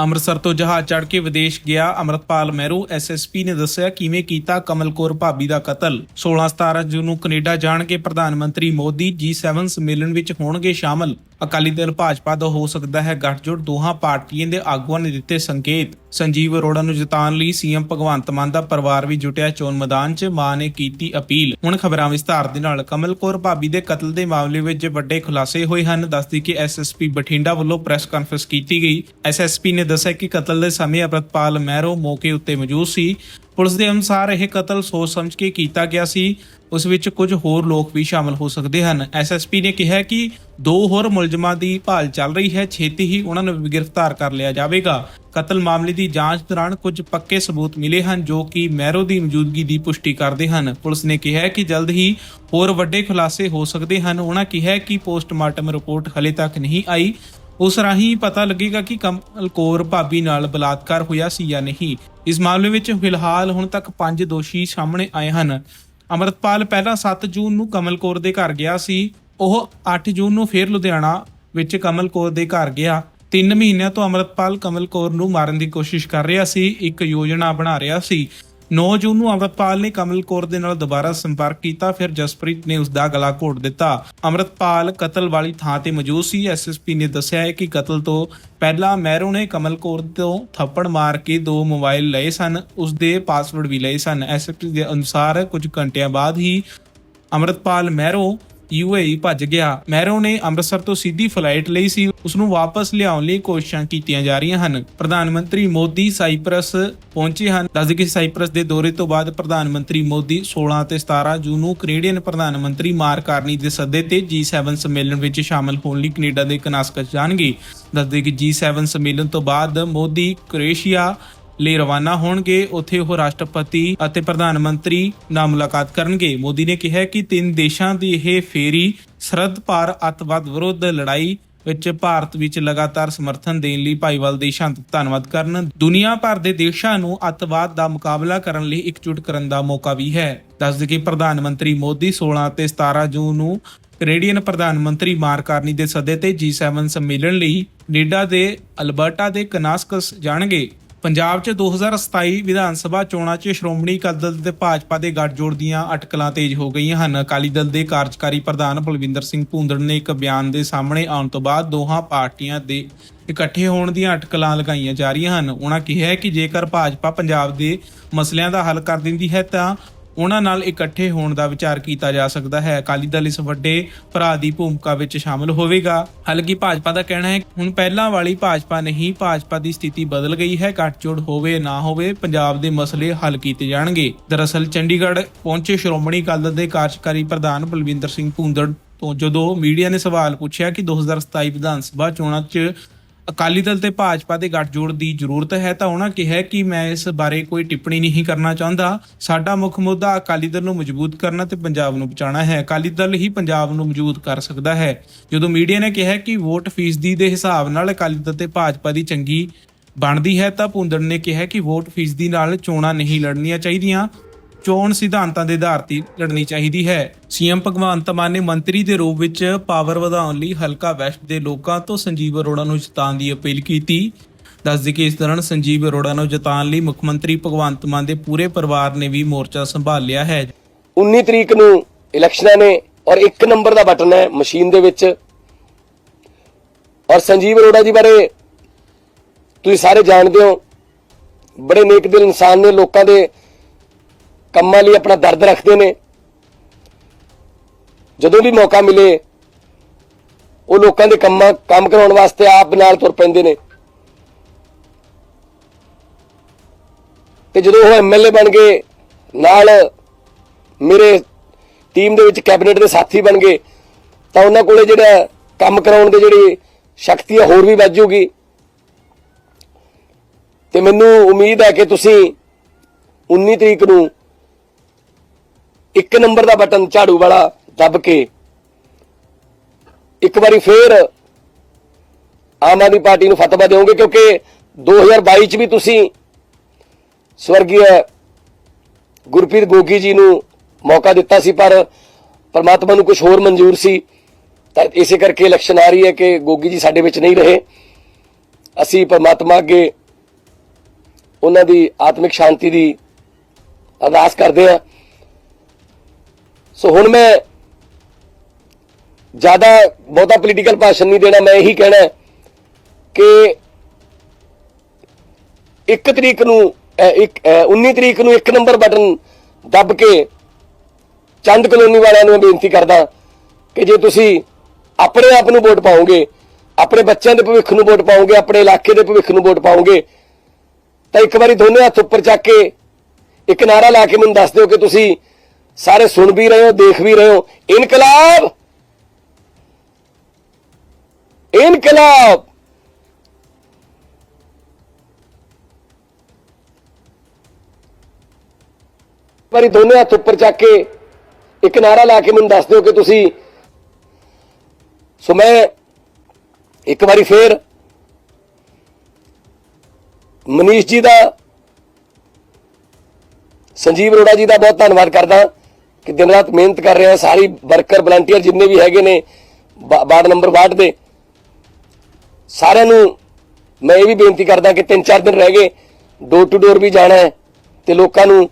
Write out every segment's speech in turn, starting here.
ਅੰਮ੍ਰਿਤਸਰ ਤੋਂ ਜਹਾਜ਼ ਚੜ੍ਹ ਕੇ ਵਿਦੇਸ਼ ਗਿਆ ਅਮਰਤਪਾਲ ਮਹਿਰੂ ਐਸਐਸਪੀ ਨੇ ਦੱਸਿਆ ਕਿਵੇਂ ਕੀਤਾ ਕਮਲ ਕੌਰ ਭਾਬੀ ਦਾ ਕਤਲ। 16-17 ਜੂਨ ਨੂੰ ਕੈਨੇਡਾ ਜਾਣ ਕੇ ਪ੍ਰਧਾਨ ਮੰਤਰੀ ਮੋਦੀ G7 ਸੰਮੇਲਨ ਵਿੱਚ ਹੋਣਗੇ ਸ਼ਾਮਲ। ਅਕਾਲੀ ਦਲ ਭਾਜਪਾ ਦਾ ਹੋ ਸਕਦਾ ਹੈ ਗੱਠਜੋੜ। ਦੋਹਾਂ ਪਾਰਟੀਆਂ ਦੇ ਆਗੂਆਂ ਨੇ ਦਿੱਤੇ ਸੰਕੇਤ। ਸੰਜੀਵ ਅਰੋੜਾ ਨੂੰ ਜਿਤਾਉਣ ਲਈ ਸੀਐਮ ਭਗਵੰਤ ਮਾਨ ਦਾ ਪਰਿਵਾਰ ਵੀ ਜੁਟਿਆ ਚੋਣ ਮੈਦਾਨ 'ਚ। ਮਾਂ ਨੇ ਕੀਤੀ ਅਪੀਲ। ਹੁਣ ਖਬਰਾਂ ਵਿਸਤਾਰ ਦੇ ਨਾਲ ਕਮਲ ਕੌਰ ਭਾਬੀ ਦੇ ਕਤਲ ਦੇ ਮਾਮਲੇ ਵਿੱਚ ਵੱਡੇ ਖੁਲਾਸੇ ਹੋਏ ਹਨ। ਦੱਸਦੀ ਕਿ ਐਸਐਸਪੀ ਬਠਿੰਡਾ ਵੱਲੋਂ ਪ੍ਰੈਸ ਕਾਨਫਰੰਸ ਕੀਤੀ ਗਈ। ਐਸਐਸਪੀ ਨੇ ਦੱਸਿਆ ਕਿ ਕਤਲ ਦੇ ਸਮੇਂ ਅਮਰਤਪਾਲ ਮਹਿਰੋ ਮੌਕੇ ਉੱਤੇ ਮੌਜੂਦ ਸੀ। ਪੁਲਿਸ ਦੇ ਅਨੁਸਾਰ ਇਹ ਕਤਲ ਸੋਚ ਸਮਝ ਕੇ ਕੀਤਾ ਗਿਆ ਸੀ। ਉਸ ਵਿੱਚ ਕੁਝ ਹੋਰ ਲੋਕ ਵੀ ਸ਼ਾਮਲ ਹੋ ਸਕਦੇ ਹਨ। ਐਸਐਸਪੀ ਨੇ ਕਿਹਾ ਕਿ ਦੋ ਹੋਰ ਮੁਲਜ਼ਮਾਂ ਦੀ ਭਾਲ ਚੱਲ ਰਹੀ ਹੈ। ਛੇਤੀ ਹੀ ਉਹਨਾਂ ਨੂੰ ਵੀ ਗ੍ਰਿਫਤਾਰ ਕਰ ਲਿਆ ਜਾਵੇਗਾ। ਕਤਲ ਮਾਮਲੇ ਦੀ ਜਾਂਚ ਦੌਰਾਨ ਕੁਝ ਪੱਕੇ ਸਬੂਤ ਮਿਲੇ ਹਨ, ਜੋ ਕਿ ਮੈਰੋ ਦੀ ਮੌਜੂਦਗੀ ਦੀ ਪੁਸ਼ਟੀ ਕਰਦੇ ਹਨ। ਪੁਲਿਸ ਨੇ ਕਿਹਾ ਕਿ ਜਲਦ ਹੀ ਹੋਰ ਵੱਡੇ ਖੁਲਾਸੇ ਹੋ ਸਕਦੇ ਹਨ। ਉਹਨਾਂ ਕਿਹਾ ਕਿ ਪੋਸਟਮਾਰਟਮ ਰਿਪੋਰਟ ਹਲੇ ਤੱਕ ਨਹੀਂ ਆਈ। ਉਸ ਰਾਹੀਂ ਪਤਾ ਲੱਗੇਗਾ ਕਿ ਕਮਲ ਕੌਰ ਭਾਬੀ ਨਾਲ ਬਲਾਤਕਾਰ ਹੋਇਆ ਸੀ ਜਾਂ ਨਹੀਂ। ਇਸ ਮਾਮਲੇ ਵਿੱਚ ਫਿਲਹਾਲ ਹੁਣ ਤੱਕ ਪੰਜ ਦੋਸ਼ੀ ਸਾਹਮਣੇ ਆਏ ਹਨ। ਅਮਰਤਪਾਲ ਪਹਿਲਾਂ 7 ਜੂਨ ਨੂੰ ਕਮਲ ਕੌਰ ਦੇ ਘਰ ਗਿਆ ਸੀ, ਉਹ 8 ਜੂਨ ਨੂੰ ਫੇਰ ਲੁਧਿਆਣਾ ਵਿੱਚ ਕਮਲ ਕੌਰ ਦੇ ਘਰ ਗਿਆ। 3 ਮਹੀਨਿਆਂ ਤੋਂ ਅਮਰਤਪਾਲ ਕਮਲ ਕੌਰ ਨੂੰ ਮਾਰਨ ਦੀ ਕੋਸ਼ਿਸ਼ ਕਰ ਰਿਹਾ ਸੀ, ਇੱਕ ਯੋਜਨਾ ਬਣਾ ਰਿਹਾ ਸੀ। 9 ਜੂਨ ਨੂੰ ਅਮਰਤਪਾਲ ਨੇ ਕਮਲ ਕੌਰ ਦੇ ਨਾਲ ਦੁਬਾਰਾ ਸੰਪਰਕ ਕੀਤਾ, ਫਿਰ ਜਸਪ੍ਰੀਤ ਨੇ ਉਸ ਦਾ ਗਲਾ ਘੋਟ ਦਿੱਤਾ। ਅਮਰਤਪਾਲ ਕਤਲ ਵਾਲੀ ਥਾਂ ਤੇ ਮੌਜੂਦ ਸੀ। ਐਸਐਸਪੀ ਨੇ ਦੱਸਿਆ ਹੈ ਕਿ ਕਤਲ ਤੋਂ ਪਹਿਲਾਂ ਮਹਿਰੋ ਨੇ ਕਮਲ ਕੌਰ ਤੋਂ ਥੱਪੜ ਮਾਰ ਕੇ ਦੋ ਮੋਬਾਈਲ ਲਏ ਸਨ। ਉਸ ਦੇ ਪਾਸਵਰਡ ਵੀ ਲਏ ਸਨ। ਐਸਐਸਪੀ ਦੇ ਅਨੁਸਾਰ ਕੁਝ ਘੰਟਿਆਂ ਬਾਅਦ ਹੀ ਅਮਰਤਪਾਲ ਮਹਿਰੋ ਯੂਏਈ ਭੱਜ ਗਿਆ। ਮਹਿਰੋ ਨੇ ਅੰਮ੍ਰਿਤਸਰ ਤੋਂ ਸਿੱਧੀ ਫਲਾਈਟ ਲਈ ਸੀ। ਉਸ ਨੂੰ ਵਾਪਸ ਲਿਆਉਣ ਲਈ ਕੋਸ਼ਿਸ਼ਾਂ ਕੀਤੀਆਂ ਜਾ ਰਹੀਆਂ ਹਨ। ਪ੍ਰਧਾਨ ਮੰਤਰੀ ਮੋਦੀ ਸਾਈਪ੍ਰਸ ਪਹੁੰਚੇ ਹਨ। ਦੱਸਦੇ ਕਿ ਸਾਈਪ੍ਰਸ ਦੇ ਦੌਰੇ ਤੋਂ ਬਾਅਦ ਪ੍ਰਧਾਨ ਮੰਤਰੀ ਮੋਦੀ 16 ਤੇ 17 ਜੂਨ ਨੂੰ ਕੈਨੇਡੀਅਨ ਪ੍ਰਧਾਨ ਮੰਤਰੀ ਮਾਰ ਕਾਰਨੀ ਦੇ ਸੱਦੇ ਤੇ G7 ਸੰਮੇਲਨ ਵਿੱਚ ਸ਼ਾਮਲ ਹੋਣ ਲਈ ਕੈਨੇਡਾ ਦੇ ਕਨਾਸਕਸ ਜਾਣਗੇ। ਦੱਸਦੇ ਕਿ G7 ਸੰਮੇਲਨ ਤੋਂ ਬਾਅਦ ਮੋਦੀ ਕ੍ਰੋਏਸ਼ੀਆ ਲਈ ਰਵਾਨਾ ਹੋਣਗੇ। ਉੱਥੇ ਉਹ ਰਾਸ਼ਟਰਪਤੀ ਅਤੇ ਪ੍ਰਧਾਨ ਮੰਤਰੀ ਨਾਲ ਮੁਲਾਕਾਤ ਕਰਨਗੇ। ਮੋਦੀ ਨੇ ਕਿਹਾ ਕਿ ਤਿੰਨ ਦੇਸ਼ਾਂ ਦੀ ਇਹ ਫੇਰੀ ਸਰਹੱਦ ਪਾਰ ਅੱਤਵਾਦ ਵਿਰੁੱਧ ਲੜਾਈ ਵਿੱਚ ਭਾਰਤ ਵਿੱਚ ਲਗਾਤਾਰ ਸਮਰਥਨ ਦੇਣ ਲਈ ਭਾਈਵਾਲ ਦੇਸ਼ਾਂ ਦਾ ਧੰਨਵਾਦ ਕਰਨ। ਦੁਨੀਆ ਭਰ ਦੇ ਦੇਸ਼ਾਂ ਨੂੰ ਅੱਤਵਾਦ ਦਾ ਮੁਕਾਬਲਾ ਕਰਨ ਲਈ ਇਕਜੁੱਟ ਕਰਨ ਦਾ ਮੌਕਾ ਵੀ ਹੈ। ਦੱਸਦੇ ਕਿ ਪ੍ਰਧਾਨ ਮੰਤਰੀ ਮੋਦੀ 16 ਅਤੇ 17 ਜੂਨ ਨੂੰ ਕੈਨੇਡੀਅਨ ਪ੍ਰਧਾਨ ਮੰਤਰੀ ਮਾਰਕ ਕਾਰਨੀ ਦੇ ਸੱਦੇ ਤੇ G7 ਸੰਮੇਲਨ ਲਈ ਕੈਨੇਡਾ ਦੇ ਅਲਬਰਟਾ ਦੇ ਕਨਾਸਕਸ ਜਾਣਗੇ। ਪੰਜਾਬ 'ਚ 2027 ਵਿਧਾਨ ਸਭਾ ਚੋਣਾਂ 'ਚ ਸ਼੍ਰੋਮਣੀ ਅਕਾਲੀ ਦਲ ਤੇ ਭਾਜਪਾ ਦੇ ਗੱਠਜੋੜ ਦੀਆਂ ਅਟਕਲਾਂ ਤੇਜ਼ ਹੋ ਗਈਆਂ ਹਨ। ਅਕਾਲੀ ਦਲ ਦੇ ਕਾਰਜਕਾਰੀ ਪ੍ਰਧਾਨ ਬਲਵਿੰਦਰ ਸਿੰਘ ਭੂੰਦੜ ਨੇ ਇੱਕ ਬਿਆਨ ਦੇ ਸਾਹਮਣੇ ਆਉਣ ਤੋਂ ਬਾਅਦ ਦੋਹਾਂ ਪਾਰਟੀਆਂ ਦੇ ਇਕੱਠੇ ਹੋਣ ਦੀਆਂ ਅਟਕਲਾਂ ਲਗਾਈਆਂ ਜਾ ਰਹੀਆਂ ਹਨ। ਉਹਨਾਂ ਕਿਹਾ ਕਿ ਜੇਕਰ ਭਾਜਪਾ ਪੰਜਾਬ ਦੇ ਮਸਲਿਆਂ ਦਾ ਹੱਲ ਕਰ ਦਿੰਦੀ ਹੈ ਤਾਂ ਉਹਨਾਂ ਨਾਲ ਇਕੱਠੇ ਹੋਣ ਦਾ ਵਿਚਾਰ ਕੀਤਾ ਜਾ ਸਕਦਾ ਹੈ। ਅਕਾਲੀ ਦਲ ਇਸ ਵੱਡੇ ਭਰਾ ਦੀ ਭੂਮਿਕਾ ਵਿੱਚ ਸ਼ਾਮਲ ਹੋਵੇਗਾ। ਹਾਲਾਂਕਿ ਭਾਜਪਾ ਦਾ ਕਹਿਣਾ ਹੈ ਹੁਣ ਪਹਿਲਾਂ ਵਾਲੀ ਭਾਜਪਾ ਨਹੀਂ, ਭਾਜਪਾ ਦੀ ਸਥਿਤੀ ਬਦਲ ਗਈ ਹੈ। ਗੱਠਜੋੜ ਹੋਵੇ ਨਾ ਹੋਵੇ, ਪੰਜਾਬ ਦੇ ਮਸਲੇ ਹੱਲ ਕੀਤੇ ਜਾਣਗੇ। ਦਰਅਸਲ ਚੰਡੀਗੜ੍ਹ ਪਹੁੰਚੇ ਸ਼੍ਰੋਮਣੀ ਅਕਾਲੀ ਦਲ ਦੇ ਕਾਰਜਕਾਰੀ ਪ੍ਰਧਾਨ ਬਲਵਿੰਦਰ ਸਿੰਘ ਭੂੰਦੜ ਤੋਂ ਜਦੋਂ ਮੀਡੀਆ ਨੇ ਸਵਾਲ ਪੁੱਛਿਆ ਕਿ 2027 ਵਿਧਾਨ ਸਭਾ ਚੋਣਾਂ 'ਚ ਅਕਾਲੀ ਦਲ ਤੇ ਭਾਜਪਾ ਦੇ ਗੱਠਜੋੜ ਦੀ ਜ਼ਰੂਰਤ ਹੈ ਤਾਂ ਉਹਨਾਂ ਕਿਹਾ ਕਿ ਮੈਂ ਇਸ ਬਾਰੇ ਕੋਈ ਟਿੱਪਣੀ ਨਹੀਂ ਕਰਨਾ ਚਾਹੁੰਦਾ। ਸਾਡਾ ਮੁੱਖ ਮੁੱਦਾ ਅਕਾਲੀ ਦਲ ਨੂੰ ਮਜ਼ਬੂਤ ਕਰਨਾ ਤੇ ਪੰਜਾਬ ਨੂੰ ਬਚਾਉਣਾ ਹੈ। ਅਕਾਲੀ ਦਲ ਹੀ ਪੰਜਾਬ ਨੂੰ ਮਜ਼ਬੂਤ ਕਰ ਸਕਦਾ ਹੈ। ਜਦੋਂ ਮੀਡੀਆ ਨੇ ਕਿਹਾ ਕਿ ਵੋਟ ਫੀਸਦੀ ਦੇ ਹਿਸਾਬ ਨਾਲ ਅਕਾਲੀ ਦਲ ਤੇ ਭਾਜਪਾ ਦੀ ਚੰਗੀ ਬਣਦੀ ਹੈ ਤਾਂ ਭੁੰਦੜ ਨੇ ਕਿਹਾ ਕਿ ਵੋਟ ਫੀਸਦੀ ਨਾਲ ਚੋਣਾਂ ਨਹੀਂ ਲੜਨੀਆਂ ਚਾਹੀਦੀਆਂ। ਚੋਣ ਸਿਧਾਂਤਾਂ ਦੇ ਆਧਾਰ ਤੇ ਲੜਨੀ ਚਾਹੀਦੀ ਹੈ। ਸੀਐਮ ਭਗਵੰਤ ਮਾਨ ਨੇ ਮੰਤਰੀ ਦੇ ਰੂਪ ਵਿੱਚ ਪਾਵਰ ਵਧਾਉਣ ਲਈ ਹਲਕਾ ਵੈਸਟ ਦੇ ਲੋਕਾਂ ਤੋਂ ਸੰਜੀਵ ਅਰੋੜਾ ਨੂੰ ਜਿਤਾਉਣ ਦੀ ਅਪੀਲ ਕੀਤੀ। ਦੱਸਦੀ ਕਿ ਇਸ ਦੌਰਾਨ ਸੰਜੀਵ ਅਰੋੜਾ ਨੂੰ ਜਿਤਾਉਣ ਲਈ ਮੁੱਖ ਮੰਤਰੀ ਭਗਵੰਤ ਮਾਨ ਦੇ ਪੂਰੇ ਪਰਿਵਾਰ ਨੇ ਵੀ ਮੋਰਚਾ ਸੰਭਾਲ ਲਿਆ ਹੈ। 19 ਤਰੀਕ ਨੂੰ ਇਲੈਕਸ਼ਨਾਂ ਨੇ ਔਰ ਇੱਕ ਨੰਬਰ ਦਾ ਬਟਨ ਹੈ ਮਸ਼ੀਨ ਦੇ ਵਿੱਚ। ਔਰ ਸੰਜੀਵ ਅਰੋੜਾ ਜੀ ਬਾਰੇ ਤੁਸੀਂ ਸਾਰੇ ਜਾਣਦੇ ਹੋ। ਬੜੇ ਨੇਕ ਦਿਲ ਇਨਸਾਨ ਨੇ ਲੋਕਾਂ ਦੇ ਕੰਮਾਂ ਲਈ ਆਪਣਾ ਦਰਦ ਰੱਖਦੇ ਨੇ। ਜਦੋਂ ਵੀ ਮੌਕਾ ਮਿਲੇ, ਉਹ ਲੋਕਾਂ ਦੇ ਕੰਮਾਂ, ਕੰਮ ਕਰਾਉਣ ਵਾਸਤੇ ਆਪ ਨਾਲ ਤੁਰ ਪੈਂਦੇ ਨੇ। ਤੇ ਜਦੋਂ ਉਹ ਐਮਐਲਏ ਬਣ ਗਏ, ਨਾਲ ਮੇਰੇ ਟੀਮ ਦੇ ਵਿੱਚ ਕੈਬਨਿਟ ਦੇ ਸਾਥੀ ਬਣ ਗਏ, ਤਾਂ ਉਹਨਾਂ ਕੋਲੇ ਜਿਹੜਾ ਕੰਮ ਕਰਾਉਣ ਦੇ ਜਿਹੜੀ ਸ਼ਕਤੀ ਹੈ ਹੋਰ ਵੀ ਵੱਧ ਜੂਗੀ ਤੇ ਮੈਨੂੰ ਉਮੀਦ ਹੈ ਕਿ ਤੁਸੀਂ 19 ਤਰੀਕ ਨੂੰ ਇੱਕ ਨੰਬਰ ਦਾ ਬਟਨ ਝਾੜੂ ਵਾਲਾ ਦੱਬ ਕੇ ਇੱਕ ਵਾਰੀ ਫੇਰ ਆਮ ਆਦਮੀ ਪਾਰਟੀ ਨੂੰ ਫਤਵਾ ਦਿਓਗੇ, ਕਿਉਂਕਿ 2022 ਚ ਵੀ ਤੁਸੀਂ ਸਵਰਗੀ ਗੁਰਪ੍ਰੀਤ ਗੋਗੀ ਜੀ ਨੂੰ ਮੌਕਾ ਦਿੱਤਾ ਸੀ, ਪਰ ਪਰਮਾਤਮਾ ਨੂੰ ਕੁਝ ਹੋਰ ਮਨਜ਼ੂਰ ਸੀ। ਤਾਂ ਇਸੇ ਕਰਕੇ ਇਲੈਕਸ਼ਨ ਆ ਰਹੀ ਹੈ ਕਿ ਗੋਗੀ ਜੀ ਸਾਡੇ ਵਿੱਚ ਨਹੀਂ ਰਹੇ। ਅਸੀਂ ਪਰਮਾਤਮਾ ਅੱਗੇ ਉਹਨਾਂ ਦੀ ਆਤਮਿਕ ਸ਼ਾਂਤੀ ਦੀ ਅਰਦਾਸ ਕਰਦੇ ਹਾਂ। ਸੋ ਹੁਣ ਮੈਂ ਜ਼ਿਆਦਾ ਬਹੁਤਾ ਪੋਲੀਟੀਕਲ ਭਾਸ਼ਣ ਨਹੀਂ ਦੇਣਾ ਮੈਂ ਇਹੀ ਕਹਿਣਾ ਕਿ 1 ਤਰੀਕ ਨੂੰ ਇੱਕ ਅਹ, 19 ਤਰੀਕ ਨੂੰ ਇੱਕ ਨੰਬਰ ਬਟਨ ਦੱਬ ਕੇ ਚੰਦ ਕਲੋਨੀ ਵਾਲਿਆਂ ਨੂੰ ਮੈਂ ਬੇਨਤੀ ਕਰਦਾ ਕਿ ਜੇ ਤੁਸੀਂ ਆਪਣੇ ਆਪ ਨੂੰ ਵੋਟ ਪਾਓਗੇ ਆਪਣੇ ਬੱਚਿਆਂ ਦੇ ਭਵਿੱਖ ਨੂੰ ਵੋਟ ਪਾਓਗੇ ਆਪਣੇ ਇਲਾਕੇ ਦੇ ਭਵਿੱਖ ਨੂੰ ਵੋਟ ਪਾਓਗੇ ਤਾਂ ਇੱਕ ਵਾਰੀ ਦੋਨੇ ਹੱਥ ਉੱਪਰ ਚੱਕ ਕੇ ਇੱਕ ਨਾਰਾ ਲਾ ਕੇ ਮੈਨੂੰ ਦੱਸ ਦਿਓ ਕਿ ਤੁਸੀਂ ਸਾਰੇ ਸੁਣ ਵੀ ਰਹੇ ਹੋ, ਦੇਖ ਵੀ ਰਹੇ ਹੋ। ਇਨਕਲਾਬ! ਇਨਕਲਾਬ! ਵਾਰੀ ਦੋਨੇ ਹੱਥ ਉੱਪਰ ਚੱਕ ਕੇ ਇੱਕ ਨਾਰਾ ਲਾ ਕੇ ਮੈਨੂੰ ਦੱਸ ਦਿਓ ਕਿ ਤੁਸੀਂ ਸੋ ਮੈਂ ਇੱਕ ਵਾਰੀ ਫੇਰ ਮਨੀਸ਼ ਜੀ ਦਾ ਸੰਜੀਵ ਅਰੋੜਾ ਜੀ ਦਾ ਬਹੁਤ ਧੰਨਵਾਦ ਕਰਦਾ। ਕਿ ਦਿਨ ਰਾਤ ਮਿਹਨਤ ਕਰ ਰਹੇ ਆ, ਸਾਰੀ ਵਰਕਰ ਵਲੰਟੀਅਰ ਜਿੰਨੇ ਵੀ ਹੈਗੇ ਨੇ ਵਾ- ਵਾਰਡ ਨੰਬਰ 62 ਦੇ, ਸਾਰਿਆਂ ਨੂੰ ਮੈਂ ਇਹ ਵੀ ਬੇਨਤੀ ਕਰਦਾ ਕਿ 3-4 ਦਿਨ ਰਹਿ ਗਏ ਡੋਰ ਟੂ ਡੋਰ ਵੀ ਜਾਣਾ ਹੈ, ਤੇ ਲੋਕਾਂ ਨੂੰ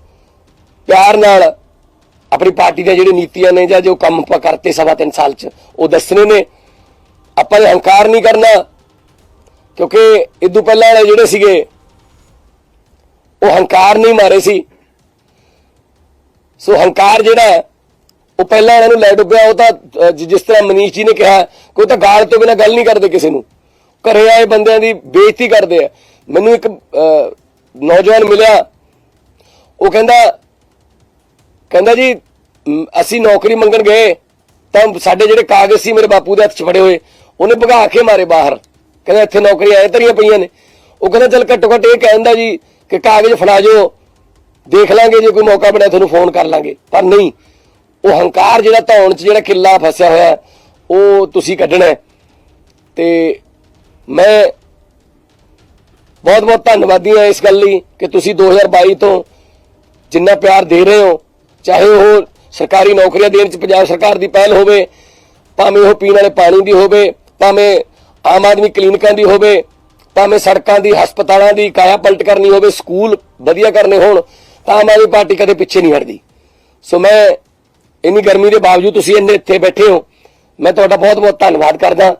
ਪਿਆਰ ਨਾਲ ਆਪਣੀ ਪਾਰਟੀ ਦੀਆਂ ਜਿਹੜੀ ਨੀਤੀਆਂ ਨੇ ਜਾਂ ਜੋ ਕੰਮ ਆਪਾਂ ਕਰਤੇ ਸਵਾ ਤਿੰਨ ਸਾਲ ਚ, ਉਹ ਦੱਸਣੇ ਨੇ। ਆਪਾਂ ਇਹ ਹੰਕਾਰ ਨਹੀਂ ਕਰਨਾ, ਕਿਉਂਕਿ ਇਦੋਂ ਪਹਿਲਾਂ ਵਾਲੇ ਜਿਹੜੇ ਸੀਗੇ, ਉਹ ਹੰਕਾਰ ਨਹੀਂ ਮਾਰੇ ਸੀ। ਸੋ ਹੰਕਾਰ ਜਿਹੜਾ ਉਹ ਪਹਿਲਾਂ ਇਹਨਾਂ ਨੂੰ ਲੈ ਡੁੱਬਿਆ, ਉਹ ਤਾਂ ਜਿਸ ਤਰ੍ਹਾਂ ਮਨੀਸ਼ ਜੀ ਨੇ ਕਿਹਾ, ਕੋਈ ਤਾਂ ਗਾਲ ਤੋਂ ਬਿਨਾ ਗੱਲ ਨਹੀਂ ਕਰਦੇ ਕਿਸੇ ਨੂੰ। ਘਰੇ ਆਏ ਬੰਦਿਆਂ ਦੀ ਬੇਇੱਜ਼ਤੀ ਕਰਦੇ ਆ। ਮੈਨੂੰ ਇੱਕ ਨੌਜਵਾਨ ਮਿਲਿਆ। ਉਹ ਕਹਿੰਦਾ ਕਹਿੰਦਾ ਜੀ ਅਸੀਂ ਨੌਕਰੀ ਮੰਗਣ ਗਏ, ਤਾਂ ਸਾਡੇ ਜਿਹੜੇ ਕਾਗਜ਼ ਸੀ ਮੇਰੇ ਬਾਪੂ ਦੇ ਹੱਥ 'ਚ ਫੜੇ ਹੋਏ, ਉਹਨੇ ਭਗਾ ਕੇ ਮਾਰੇ ਬਾਹਰ। ਕਹਿੰਦਾ, ਇੱਥੇ ਨੌਕਰੀ ਆਏ ਤਰੀਆਂ ਪਈਆਂ ਨੇ। ਉਹ ਕਹਿੰਦਾ, ਚੱਲ ਘੱਟੋ ਘੱਟ ਇਹ ਕਹਿੰਦਾ ਜੀ ਕਿ ਕਾਗਜ਼ ਫੜਾ ਜਾਓ ਦੇਖ ਲਾਂਗੇ, ਜੇ ਕੋਈ ਮੌਕਾ ਬਣਿਆ ਤੁਹਾਨੂੰ ਫੋਨ ਕਰ ਲਾਂਗੇ ਪਰ ਨਹੀਂ, ਉਹ ਹੰਕਾਰ ਜਿਹੜਾ ਧੌਣ 'ਚ ਜਿਹੜਾ ਕਿੱਲਾ ਫਸਿਆ ਹੋਇਆ, ਉਹ ਤੁਸੀਂ ਕੱਢਣਾ ਹੈ। ਤੇ ਮੈਂ ਬਹੁਤ ਬਹੁਤ ਧੰਨਵਾਦੀ ਹਾਂ ਇਸ ਗੱਲ ਲਈ ਕਿ ਤੁਸੀਂ 2022 ਤੋਂ ਜਿੰਨਾ ਪਿਆਰ ਦੇ ਰਹੇ ਹੋ, ਚਾਹੇ ਉਹ ਸਰਕਾਰੀ ਨੌਕਰੀਆਂ ਦੇਣ ਚ ਪੰਜਾਬ ਸਰਕਾਰ ਦੀ ਪਹਿਲ ਹੋਵੇ, ਭਾਵੇਂ ਉਹ ਪੀਣ ਵਾਲੇ ਪਾਣੀ ਦੀ ਹੋਵੇ, ਭਾਵੇਂ ਆਮ ਆਦਮੀ ਕਲੀਨਿਕਾਂ ਦੀ ਹੋਵੇ, ਭਾਵੇਂ ਸੜਕਾਂ ਦੀ, ਹਸਪਤਾਲਾਂ ਦੀ, ਕਾਇਆ ਪਲਟ ਕਰਨੀ ਹੋਵੇ, ਸਕੂਲ ਵਧੀਆ ਕਰਨੇ ਹੋਣ ਤਾਂ ਆਮ ਆਦਮੀ ਪਾਰਟੀ ਕਦੇ ਪਿੱਛੇ ਨਹੀਂ ਹਟਦੀ। ਸੋ ਮੈਂ ਇੰਨੀ ਗਰਮੀ ਦੇ ਬਾਵਜੂਦ ਤੁਸੀਂ ਇੰਨੇ ਇੱਥੇ ਬੈਠੇ ਹੋ, ਮੈਂ ਤੁਹਾਡਾ ਬਹੁਤ ਬਹੁਤ ਧੰਨਵਾਦ ਕਰਦਾ।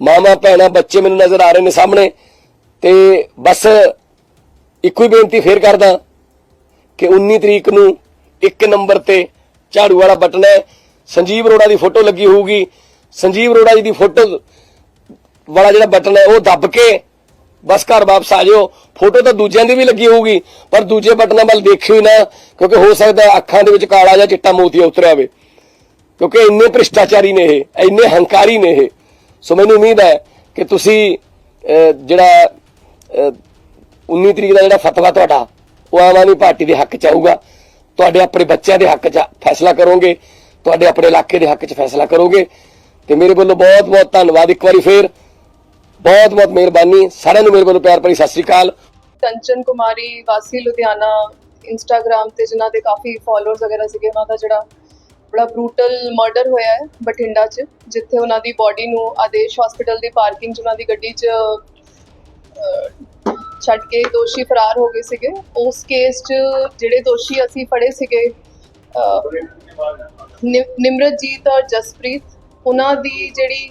ਮਾਮਾ ਭੈਣਾਂ, ਬੱਚੇ ਮੈਨੂੰ ਨਜ਼ਰ ਆ ਰਹੇ ਨੇ ਸਾਹਮਣੇ ਤੇ ਬਸ ਇੱਕੋ ਹੀ ਬੇਨਤੀ ਫੇਰ ਕਰਦਾ ਕਿ 19 ਤਰੀਕ ਨੂੰ ਇੱਕ ਨੰਬਰ ਤੇ ਝਾੜੂ ਵਾਲਾ ਬਟਨ ਹੈ। ਸੰਜੀਵ ਅਰੋੜਾ ਦੀ ਫੋਟੋ ਲੱਗੀ ਹੋਊਗੀ। ਸੰਜੀਵ ਅਰੋੜਾ ਜੀ ਦੀ ਫੋਟੋ ਵਾਲਾ ਜਿਹੜਾ ਬਟਨ ਹੈ ਉਹ ਦੱਬ ਕੇ ਬਸ ਘਰ ਵਾਪਸ ਆ ਜਾਓ ਫੋਟੋ ਤਾਂ ਦੂਜਿਆਂ ਦੀ ਵੀ ਲੱਗੀ ਹੋਊਗੀ ਪਰ ਦੂਜੇ ਬਟਨਾਂ ਵੱਲ ਦੇਖਿਓ ਹੀ ਨਾ ਕਿਉਂਕਿ ਹੋ ਸਕਦਾ ਅੱਖਾਂ ਦੇ ਵਿੱਚ ਕਾਲਾ ਜਾਂ ਚਿੱਟਾ ਮੋਤੀਆ ਉਤਰਿਆ ਹੋਵੇ। ਕਿਉਂਕਿ ਇੰਨੇ ਭ੍ਰਿਸ਼ਟਾਚਾਰੀ ਨੇ ਇਹ ਇੰਨੇ ਹੰਕਾਰੀ ਨੇ ਇਹ। ਸੋ ਮੈਨੂੰ ਉਮੀਦ ਹੈ ਕਿ ਤੁਸੀਂ ਜਿਹੜਾ ਅਹ, 19 ਤਰੀਕ ਦਾ ਜਿਹੜਾ ਫਤਵਾ ਤੁਹਾਡਾ ਉਹ ਆਮ ਆਦਮੀ ਪਾਰਟੀ ਦੇ ਹੱਕ ਚ ਆਊਗਾ। ਤੁਹਾਡੇ ਆਪਣੇ ਬੱਚਿਆਂ ਦੇ ਹੱਕ ਚ ਫੈਸਲਾ ਕਰੋਗੇ ਤੁਹਾਡੇ ਆਪਣੇ ਇਲਾਕੇ ਦੇ ਹੱਕ ਚ ਫੈਸਲਾ ਕਰੋਗੇ। ਤੇ ਮੇਰੇ ਵੱਲੋਂ ਬਹੁਤ ਬਹੁਤ ਧੰਨਵਾਦ। ਇੱਕ ਵਾਰੀ ਫੇਰ ਬਹੁਤ ਬਹੁਤ ਮਿਹਰਬਾਨੀ ਸਾਰਿਆਂ ਨੂੰ ਮੇਰੇ ਵੱਲੋਂ ਪਿਆਰ ਭਰੀ ਸਤਿ ਸ੍ਰੀ ਅਕਾਲ। ਕੰਚਨ ਕੁਮਾਰੀ ਵਾਸੀ ਲੁਧਿਆਣਾ ਇੰਸਟਾਗ੍ਰam ਤੇ ਜਿਨ੍ਹਾਂ ਦੇ ਕਾਫੀ ਫਾਲੋਅਰਸ ਵਗੈਰਾ ਸੀਗੇ ਉਹਨਾਂ ਦਾ ਜਿਹੜਾ ਬੜਾ ਬਰੂਟਲ ਮਰਡਰ ਹੋਇਆ ਹੈ ਬਠਿੰਡਾ 'ਚ ਜਿੱਥੇ ਉਹਨਾਂ ਦੀ ਬਾਡੀ ਨੂੰ ਆਦੇਸ਼ ਹਸਪੀਟਲ ਦੀ ਪਾਰਕਿੰਗ 'ਚ ਉਹਨਾਂ ਦੀ ਗੱਡੀ 'ਚ ਛੱਡ ਕੇ ਦੋਸ਼ੀ ਫਰਾਰ ਹੋ ਗਏ ਸੀਗੇ। ਉਸ ਕੇਸ 'ਚ ਜਿਹੜੇ ਦੋਸ਼ੀ ਅਸੀਂ ਫੜੇ ਸੀਗੇ ਅਹ, ਨਿਮਰਤਜੀਤ ਔਰ ਜਸਪ੍ਰੀਤ ਉਹਨਾਂ ਦੀ ਜਿਹੜੀ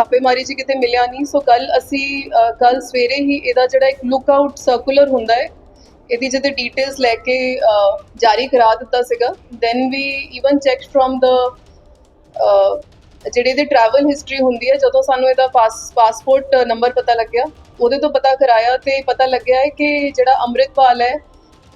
ਛਾਪੇਮਾਰੀ 'ਚ ਕਿਤੇ ਮਿਲਿਆ ਨਹੀਂ। ਸੋ ਕੱਲ ਅਸੀਂ ਕੱਲ ਸਵੇਰੇ ਹੀ ਇਹਦਾ ਜਿਹੜਾ ਇੱਕ ਲੁੱਕ ਆਊਟ ਸਰਕੂਲਰ ਹੁੰਦਾ ਹੈ, ਇਹਦੀ ਜਿਹਦੇ ਡੀਟੇਲਸ ਲੈ ਕੇ ਜਾਰੀ ਕਰਾ ਦਿੱਤਾ ਸੀਗਾ। Then we even check from the ਜਿਹੜੇ ਇਹਦੀ ਟਰੈਵਲ ਹਿਸਟਰੀ ਹੁੰਦੀ ਹੈ, ਜਦੋਂ ਸਾਨੂੰ ਇਹਦਾ ਪਾਸ ਪਾਸਪੋਰਟ ਨੰਬਰ ਪਤਾ ਲੱਗਿਆ, ਉਹਦੇ ਤੋਂ ਪਤਾ ਕਰਾਇਆ ਤੇ ਪਤਾ ਲੱਗਿਆ ਹੈ ਕਿ ਜਿਹੜਾ ਅੰਮ੍ਰਿਤਪਾਲ ਹੈ